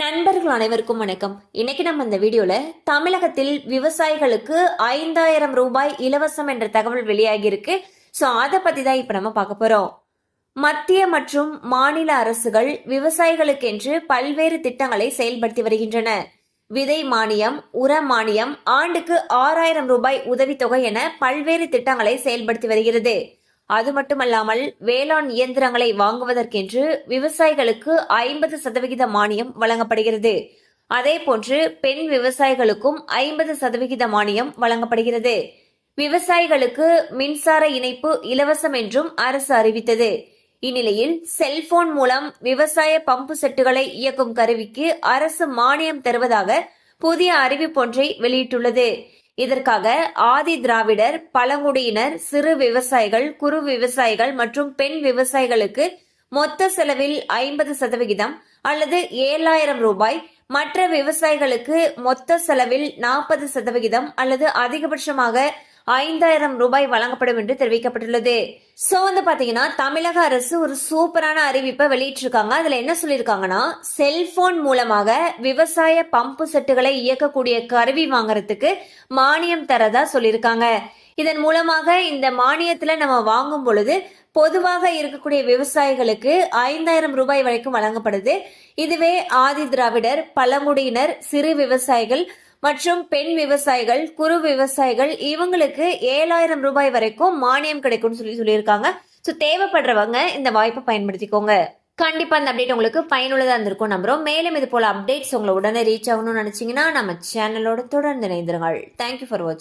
நண்பர்கள் அனைவருக்கும் வணக்கம். இன்னைக்கு நம்ம இந்த வீடியோல தமிழகத்தில் விவசாயிகளுக்கு ஐந்தாயிரம் ரூபாய் இலவசம் என்ற தகவல் வெளியாகி இருக்கு ஸோ அதை பத்தி தான் இப்ப நம்ம பார்க்க போறோம். மத்திய மற்றும் மாநில அரசுகள் விவசாயிகளுக்கென்று பல்வேறு திட்டங்களை செயல்படுத்தி வருகின்றன. விதை மானியம் உர மானியம் ஆண்டுக்கு ஆறாயிரம் ரூபாய் உதவித்தொகை என பல்வேறு திட்டங்களை செயல்படுத்தி வருகிறது. அது மட்டுமல்லாமல் வேளாண் இயந்திரங்களை வாங்குவதற்கென்று விவசாயிகளுக்கு ஐம்பது சதவிகித மானியம் வழங்கப்படுகிறது. அதே போன்று பெண் விவசாயிகளுக்கும் ஐம்பது சதவிகித மானியம் வழங்கப்படுகிறது. விவசாயிகளுக்கு மின்சார இணைப்பு இலவசம் என்றும் அரசு அறிவித்தது. இந்நிலையில் செல்போன் மூலம் விவசாய பம்பு செட்டுகளை இயக்கும் கருவிக்கு அரசு மானியம் தருவதாக புதிய அறிவிப்பொன்றை வெளியிட்டுள்ளது. இதற்காக ஆதி திராவிடர் பழங்குடியினர் சிறு விவசாயிகள் குறு விவசாயிகள் மற்றும் பெண் விவசாயிகளுக்கு மொத்த செலவில் ஐம்பது சதவிகிதம் அல்லது ஏழாயிரம் ரூபாய். மற்ற விவசாயிகளுக்கு மொத்த செலவில் நாற்பது சதவிகிதம் அல்லது அதிகபட்சமாக ஐந்தாயிரம் ரூபாய் வழங்கப்படும் என்று தெரிவிக்கப்பட்டுள்ளது. சோ வந்து பாத்தீங்கன்னா தமிழக அரசு ஒரு சூப்பரான அறிவிப்பை வெளியிட்டிருக்காங்க. அதுல என்ன சொல்லியிருக்காங்கன்னா செல்போன் மூலமாக விவசாய பம்பு செட்டுகளை இயக்கக்கூடிய கருவி வாங்குறதுக்கு மானியம் தரதா சொல்லியிருக்காங்க. இதன் மூலமாக இந்த மானியத்துல நம்ம வாங்கும் பொழுது பொதுவாக இருக்கக்கூடிய விவசாயிகளுக்கு ஐந்தாயிரம் ரூபாய் வரைக்கும் வழங்கப்படுது. இதுவே ஆதி திராவிடர் பழங்குடியினர் சிறு விவசாயிகள் மற்றும் பெண் விவசாயிகள் குறு விவசாயிகள் இவங்களுக்கு ஏழாயிரம் ரூபாய் வரைக்கும் மானியம் கிடைக்கும்னு சொல்லி சொல்லியிருக்காங்க. ஸோ தேவைப்படுறவங்க இந்த வாய்ப்பை பயன்படுத்திக்கோங்க. கண்டிப்பா இந்த அப்டேட் உங்களுக்கு பயனுள்ளதா இருந்திருக்கும் நம்புறோம். மேலும் இது போல அப்டேட்ஸ் உங்களை உடனே ரீச் ஆகணும்னு நினைச்சீங்கன்னா நம்ம சேனலோட தொடர்ந்து இணைந்திருங்கள். தேங்க்யூ ஃபார் வாட்சிங்